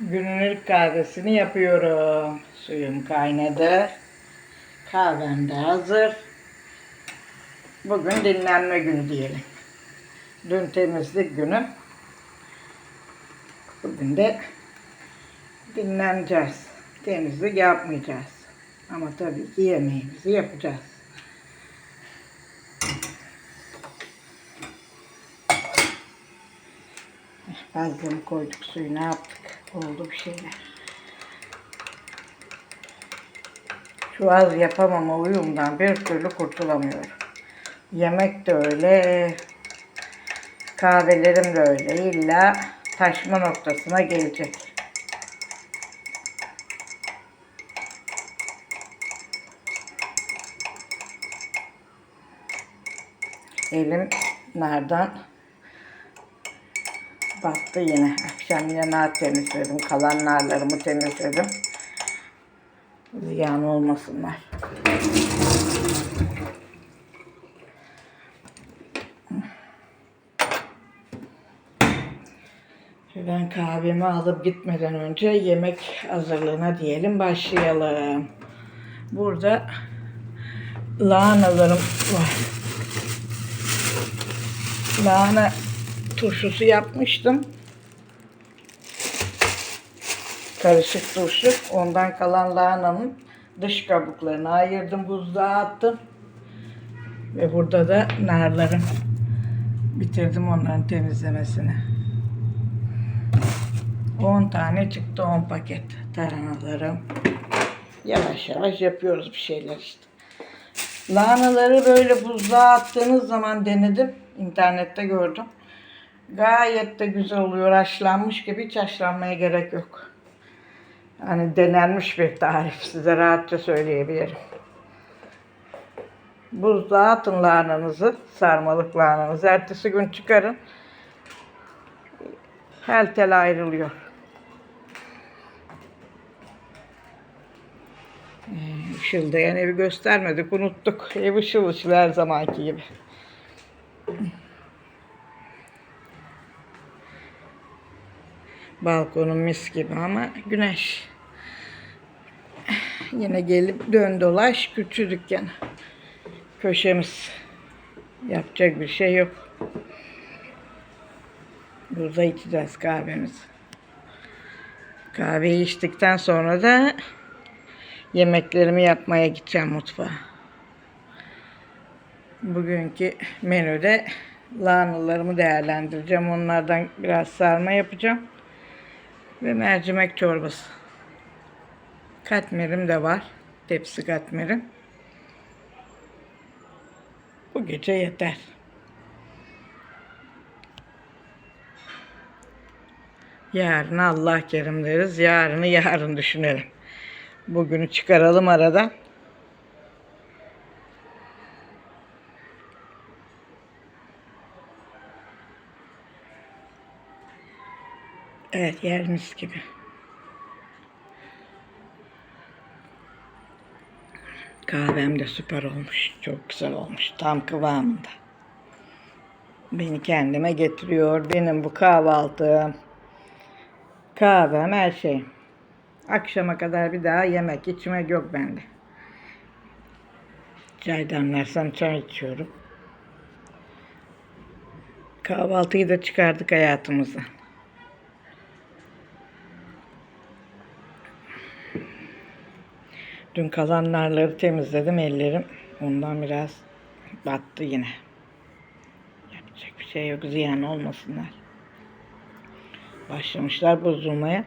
Günün kahvesini yapıyorum. Suyum kaynadı. Kahvem de hazır. Bugün dinlenme günü diyelim. Dün temizlik günü. Bugün de dinleneceğiz. Temizlik yapmayacağız. Ama tabii ki yemeğimizi yapacağız. Balgonu koyduk suyu ne yaptık? Oldu bir şeyler. Şu az yapamama uyumdan bir türlü kurtulamıyorum. Yemek de öyle, kahvelerim de öyle. İlla taşma noktasına gelecek. Elim nardan battı yine. Akşam nar temizledim. Kalan narlarımı temizledim. Ziyan olmasınlar. Ben kahvemi alıp gitmeden önce yemek hazırlığına diyelim başlayalım. Burada lahanalarım var. Lahana turşusu yapmıştım. Karışık turşu. Ondan kalan lahananın dış kabuklarını ayırdım, buzluğa attım. Ve burada da narlarım. Bitirdim onların temizlemesini. 10 tane çıktı 10 paket tarhanalarım. Yavaş yavaş yapıyoruz bir şeyler işte. Lahanaları böyle buzluğa attığınız zaman denedim. İnternette gördüm. Gayet de güzel oluyor. Haşlanmış gibi hiç haşlanmaya gerek yok. Yani denenmiş bir tarif size rahatça söyleyebilirim. Buzluğa atın lahananızı, sarmalık lahananızı. Ertesi gün çıkarın. Tel tel ayrılıyor. Ee, Işıldayan evi göstermedik, unuttuk. Ev ışıl ışıl her zamanki gibi. Balkonum mis gibi ama güneş. Yine gelip dön dolaş küçük dükkan. Köşemiz. Yapacak bir şey yok. Burada içeceğiz kahvemizi. Kahveyi içtikten sonra da yemeklerimi yapmaya gideceğim mutfağa. Bugünkü menüde lahanalarımı değerlendireceğim. Onlardan biraz sarma yapacağım. Ve mercimek çorbası. Katmerim de var. Tepsi katmerim. Bu gece yeter. Yarın Allah kerim deriz. Yarını yarın düşünelim. Bugünü çıkaralım aradan. Evet yer gibi. Kahvem de süper olmuş. Çok güzel olmuş. Tam kıvamında. Beni kendime getiriyor. Benim bu kahvaltım. Kahvem her şey. Akşama kadar bir daha yemek içmek yok bende. Çay demlersem çay içiyorum. Kahvaltıyı da çıkardık hayatımızdan. Dün kalan narları temizledim ellerim. Ondan biraz battı yine. Yapacak bir şey yok. Ziyan olmasınlar. Başlamışlar bozulmaya.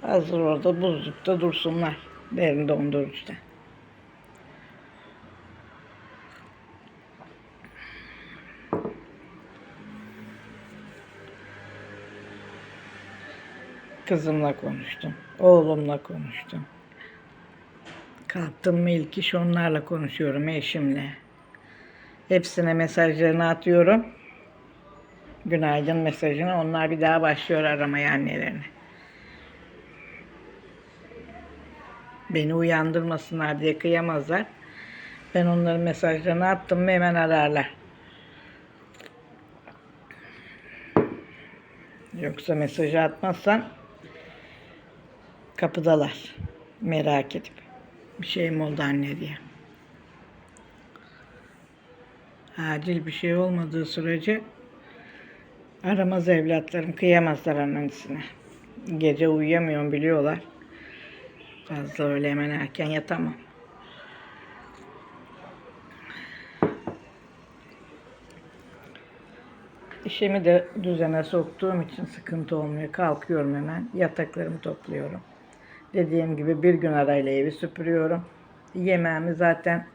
Hazır orada buzlukta dursunlar. Derin dondurucuda. Kızımla konuştum. Oğlumla konuştum. Kalktım mı ilk iş onlarla konuşuyorum eşimle. Hepsine mesajlarını atıyorum. Günaydın mesajını. Onlar bir daha başlıyor aramaya annelerini. Beni uyandırmasınlar diye kıyamazlar. Ben onların mesajlarını attım mı hemen ararlar. Yoksa mesajı atmazsan kapıdalar. Merak edip. Bir şey mi oldu anne diye. Acil bir şey olmadığı sürece aramaz evlatlarım. Kıyamazlar annesine. Gece uyuyamıyorum biliyorlar. Fazla öyle hemen erken yatamam. İşimi de düzene soktuğum için sıkıntı olmuyor. Kalkıyorum hemen. Yataklarımı topluyorum. Dediğim gibi bir gün arayla evi süpürüyorum. Yemeğimi zaten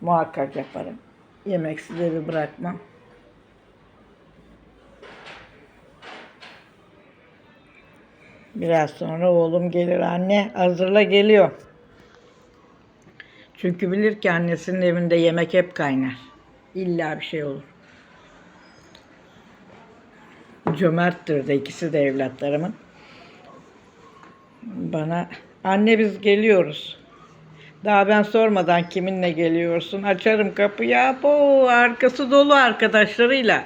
muhakkak yaparım. Yemeksiz evi bırakmam. Biraz sonra oğlum gelir. Anne hazırla geliyor. Çünkü bilir ki annesinin evinde yemek hep kaynar. İlla bir şey olur. Cömerttir de ikisi de evlatlarımın. Bana anne biz geliyoruz. Daha ben sormadan kiminle geliyorsun? Açarım kapıyı. Bu arkası dolu arkadaşlarıyla.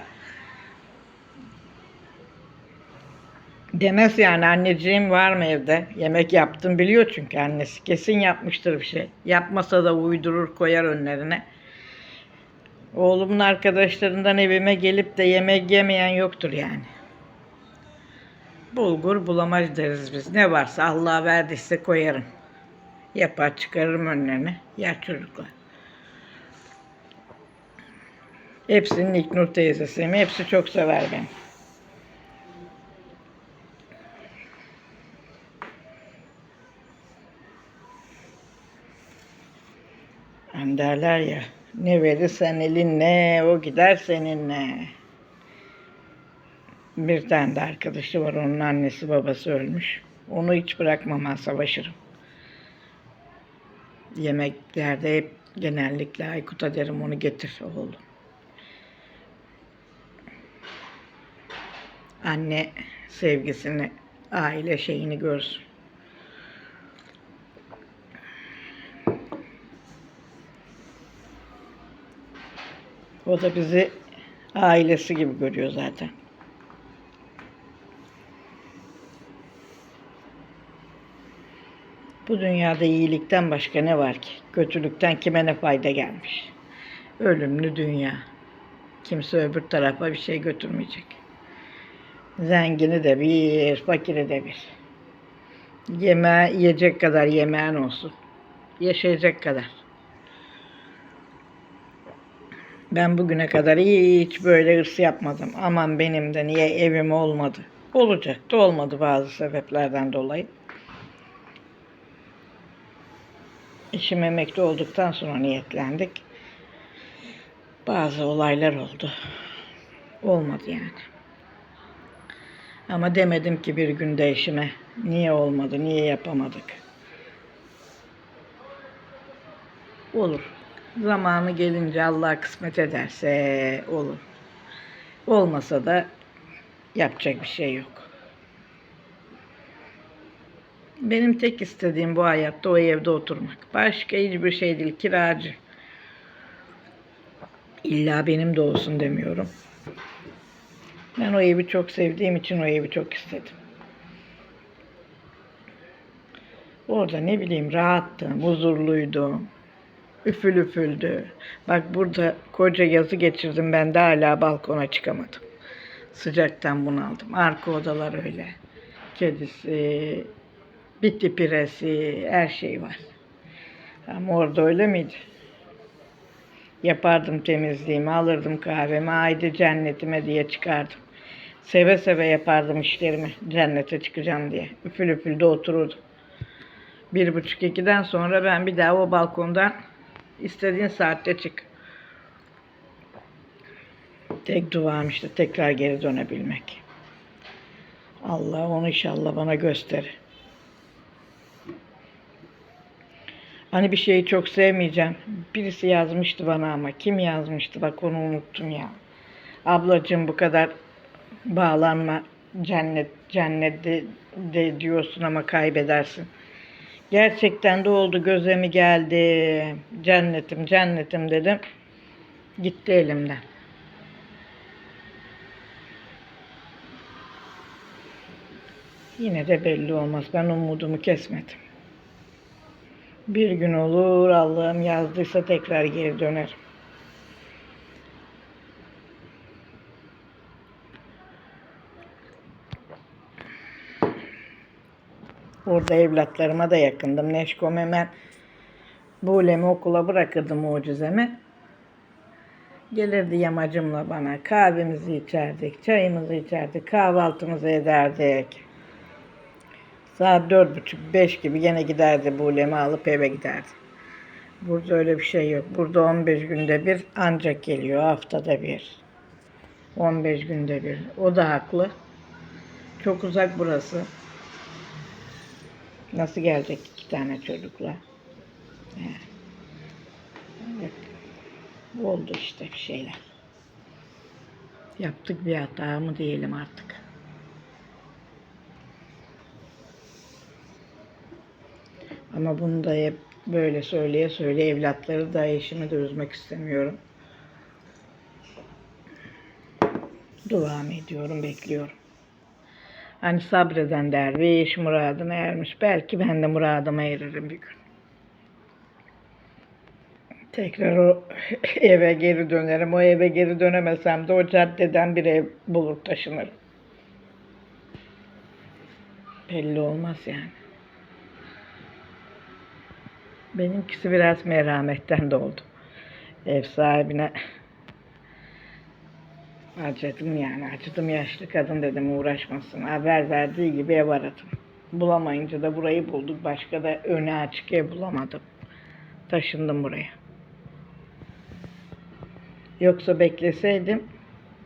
Demez yani anneciğim var mı evde? Yemek yaptım biliyor çünkü annesi. Kesin yapmıştır bir şey. Yapmasa da uydurur koyar önlerine. Oğlumun arkadaşlarından evime gelip de yemek yemeyen yoktur yani. Bulgur bulamacı deriz biz. Ne varsa Allah verdiyse koyarım. Yapar çıkarırım önlerine. Yer çocuklar. Hepsinin İknur teyzesiyim. Hepsi çok sever beni. Hani derler ya ne verirsen elinle o gider seninle. Bir tane de arkadaşı var onun annesi babası ölmüş. Onu hiç bırakmam savaşırım. Yemeklerde hep genellikle Aykut'a derim onu getir oğlum. Anne sevgisini, aile şeyini görsün. O da bizi ailesi gibi görüyor zaten. Bu dünyada iyilikten başka ne var ki? Kötülükten kime ne fayda gelmiş? Ölümlü dünya. Kimse öbür tarafa bir şey götürmeyecek. Zengini de bir, fakiri de bir. Yeme, yiyecek kadar yemeğin olsun. Yaşayacak kadar. Ben bugüne kadar hiç böyle hırs yapmadım. Aman benim de niye evim olmadı. Olacaktı olmadı bazı sebeplerden dolayı. Eşim emekli olduktan sonra niyetlendik. Bazı olaylar oldu. Olmadı yani. Ama demedim ki bir günde eşime niye olmadı, niye yapamadık. Olur. Zamanı gelince Allah kısmet ederse olur. Olmasa da yapacak bir şey yok. Benim tek istediğim bu hayatta o evde oturmak. Başka hiçbir şey değil. Kiracı. İlla benim de olsun demiyorum. Ben o evi çok sevdiğim için o evi çok istedim. Orada ne bileyim rahattım, huzurluydum. Üfül üfüldü. Bak burada koca yazı geçirdim ben de hala balkona çıkamadım. Sıcaktan bunaldım. Arka odalar öyle. Kedisi, bitti piresi, her şey var. Ama orada öyle miydi? Yapardım temizliğimi, alırdım kahvemi, haydi cennetime diye çıkardım. Seve seve yapardım işlerimi, cennete çıkacağım diye. Üfül üfül de otururdum. Bir buçuk ikiden sonra ben bir daha o balkondan istediğin saatte çık. Tek duam işte tekrar geri dönebilmek. Allah onu inşallah bana gösterir. Hani bir şeyi çok sevmeyeceğim. Birisi yazmıştı bana ama kim yazmıştı bak onu unuttum ya. Ablacığım bu kadar bağlanma cennet cennette de diyorsun ama kaybedersin. Gerçekten de oldu gözemi geldi. Cennetim cennetim dedim. Gitti elimden. Yine de belli olmaz. Ben umudumu kesmedim. Bir gün olur Allah'ım yazdıysa tekrar geri dönerim. Orada evlatlarıma da yakındım. Neşkom hemen Buğlemi okula bırakırdı mucizemi. Gelirdi yamacımla bana. Kahvemizi içerdik, çayımızı içerdik, kahvaltımızı ederdik. Saat dört buçuk, beş gibi gene giderdi Buğlemi alıp eve giderdi. Burada öyle bir şey yok. Burada 15 günde bir ancak geliyor, haftada bir. 15 günde bir. O da haklı. Çok uzak burası. Nasıl gelecek iki tane çocukla? Evet. Oldu işte bir şeyler. Yaptık bir hata mı diyelim artık. Ama bunu da hep böyle söyleye söyleye evlatları da eşimi de üzmek istemiyorum. Duam ediyorum, bekliyorum. Hani sabreden derviş muradına ermiş. Belki ben de muradıma eririm bir gün. Tekrar o eve geri dönerim. O eve geri dönemesem de o caddeden bir ev bulur taşınırım. Belli olmaz yani. Benimkisi biraz merhametten doğdu. Ev sahibine acıdım yani. Acıdım yaşlı kadın dedim uğraşmasın. Haber verdiği gibi ev aradım. Bulamayınca da burayı bulduk. Başka da öne açık ev bulamadım. Taşındım buraya. Yoksa bekleseydim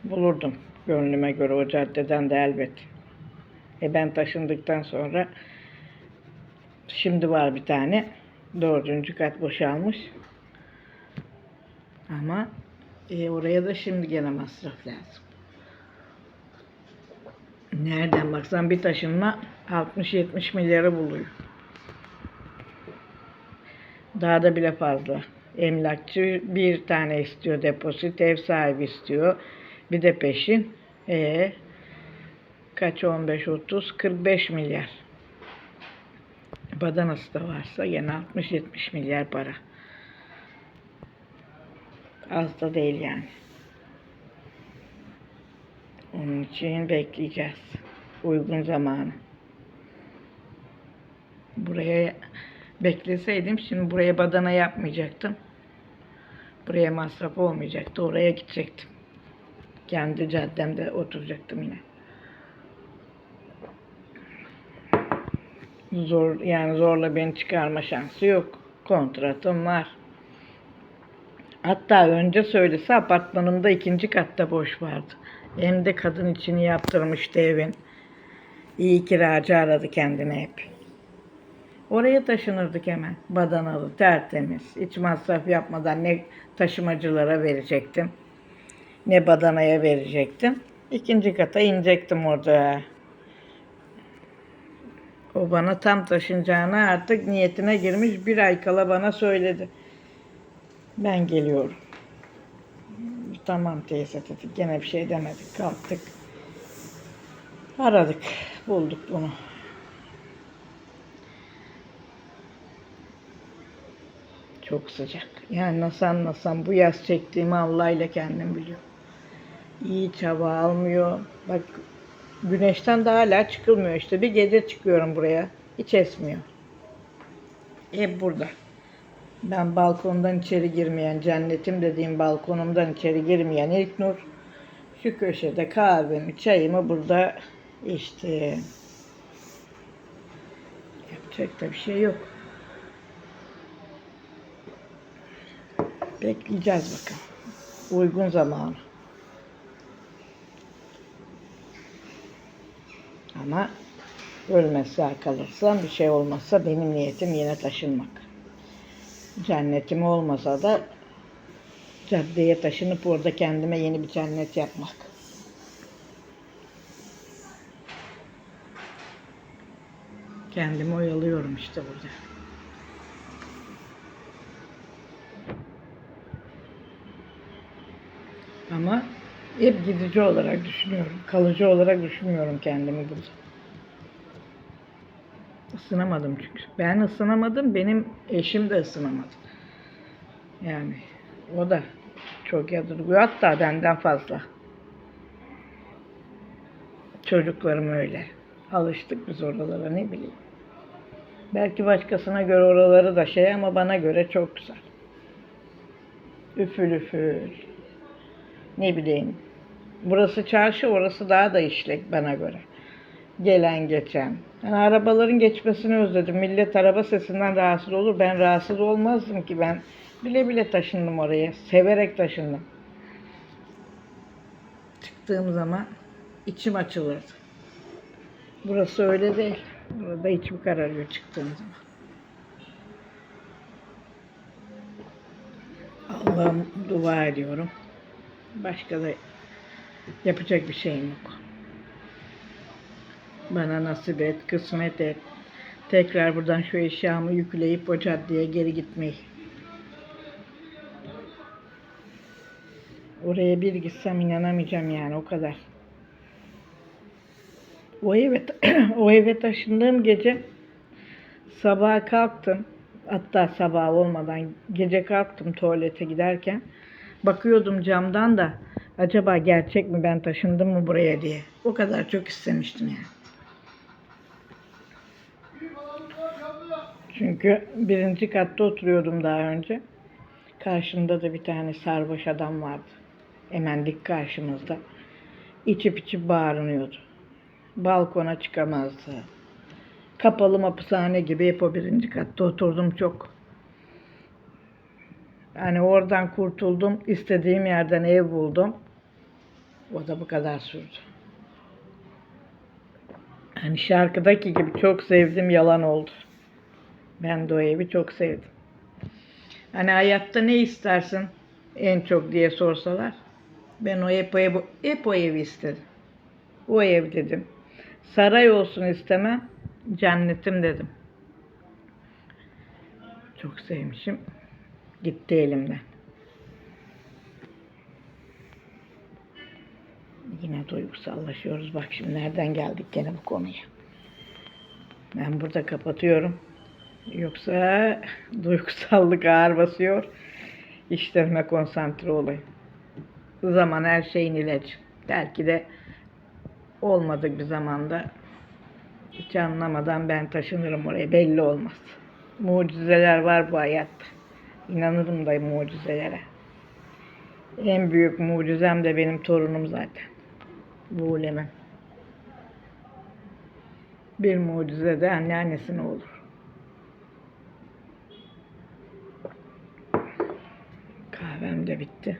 bulurdum gönlüme göre o caddeden de elbet. E ben taşındıktan sonra şimdi var bir tane dördüncü kat boşalmış. Ama e, oraya da şimdi gene masraf lazım. Nereden baksan bir taşınma 60-70 milyarı buluyor. Daha da bile fazla. Emlakçı bir tane istiyor depozit, ev sahibi istiyor. Bir de peşin. E kaç 15 30 45 milyar. Badanası da varsa yine 60 70 milyar para. Az da değil yani. Onun için bekleyeceğiz. Uygun zamanı. Buraya bekleseydim şimdi buraya badana yapmayacaktım. Buraya masraf olmayacaktı. Oraya gidecektim. Kendi caddemde oturacaktım yine. Zor yani zorla beni çıkarma şansı yok. Kontratım var. Hatta önce söylese apartmanımda ikinci katta boş vardı. Hem de kadın içini yaptırmıştı evin. İyi kiracı aradı kendine hep. Oraya taşınırdık hemen. Badanalı, tertemiz. Hiç masraf yapmadan ne taşımacılara verecektim. Ne badanaya verecektim. İkinci kata inecektim orada. O bana tam taşınacağını artık niyetine girmiş bir ay kala bana söyledi. Ben geliyorum. Tamam teyze dedik. Gene bir şey demedik. Kalktık. Aradık. Bulduk bunu. Çok sıcak. Yani nasıl anlasam bu yaz çektiğimi Allah ile kendim biliyorum. İyi hava almıyor. Bak güneşten de hala çıkılmıyor işte. Bir gece çıkıyorum buraya. Hiç esmiyor. Hep burada. Ben balkondan içeri girmeyen, cennetim dediğim balkonumdan içeri girmeyen ilk nur. Şu köşede kahvemi, çayımı burada işte yapacak da bir şey yok. Bekleyeceğiz bakalım. Uygun zamanı. Ama ölmezse kalırsam bir şey olmazsa benim niyetim yine taşınmak. Cennetim olmasa da caddeye taşınıp orada kendime yeni bir cennet yapmak. Kendimi oyalıyorum işte burada. Ama hep gidici olarak düşünüyorum. Kalıcı olarak düşünmüyorum kendimi burada. Isınamadım çünkü. Ben ısınamadım, benim eşim de ısınamadı. Yani o da çok yadırgıyor. Hatta benden fazla. Çocuklarım öyle. Alıştık biz oralara ne bileyim. Belki başkasına göre oraları da şey ama bana göre çok güzel. Üfül üfül. Ne bileyim. Burası çarşı, orası daha da işlek bana göre. Gelen geçen. Yani arabaların geçmesini özledim. Millet araba sesinden rahatsız olur. Ben rahatsız olmazdım ki ben. Bile bile taşındım oraya. Severek taşındım. Çıktığım zaman içim açılırdı. Burası öyle değil. Burada içim kararıyor çıktığım zaman. Allah'ım dua ediyorum. Başka da yapacak bir şeyim yok. Bana nasip et, kısmet et. Tekrar buradan şu eşyamı yükleyip o caddeye geri gitmeyi. Oraya bir gitsem inanamayacağım yani o kadar. O eve, o eve taşındığım gece sabah kalktım. Hatta sabah olmadan gece kalktım tuvalete giderken. Bakıyordum camdan da acaba gerçek mi ben taşındım mı buraya diye. O kadar çok istemiştim yani. Çünkü birinci katta oturuyordum daha önce. Karşımda da bir tane sarhoş adam vardı. Hemen dik karşımızda. İçip içip bağırıyordu. Balkona çıkamazdı. Kapalı hapishane gibi hep o birinci katta oturdum çok. Yani oradan kurtuldum. istediğim yerden ev buldum. O da bu kadar sürdü. Hani şarkıdaki gibi çok sevdim yalan oldu. Ben de o evi çok sevdim. Hani hayatta ne istersin en çok diye sorsalar. Ben o hep o, ev, hep o evi istedim. O ev dedim. Saray olsun istemem. Cennetim dedim. Çok sevmişim. Gitti elimden. Yine duygusallaşıyoruz. Bak şimdi nereden geldik gene bu konuya. Ben burada kapatıyorum. Yoksa duygusallık ağır basıyor. İşlerime konsantre olayım. Zaman her şeyin ilacı. Belki de olmadık bir zamanda hiç anlamadan ben taşınırım oraya. Belli olmaz. Mucizeler var bu hayatta. İnanırım da mucizelere. En büyük mucizem de benim torunum zaten. Buğulemem. Bir mucize de anneannesine olur. Kahvem de bitti.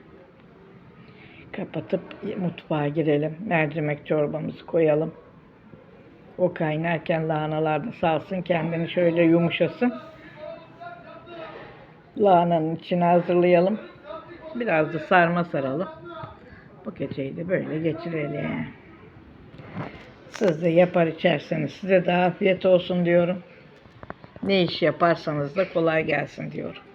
Kapatıp mutfağa girelim. Mercimek çorbamızı koyalım. O kaynarken lahanalar da salsın kendini şöyle yumuşasın. Lahananın içine hazırlayalım. Biraz da sarma saralım. Bu geceyi de böyle geçirelim. Siz de yapar içerseniz size de afiyet olsun diyorum. Ne iş yaparsanız da kolay gelsin diyorum.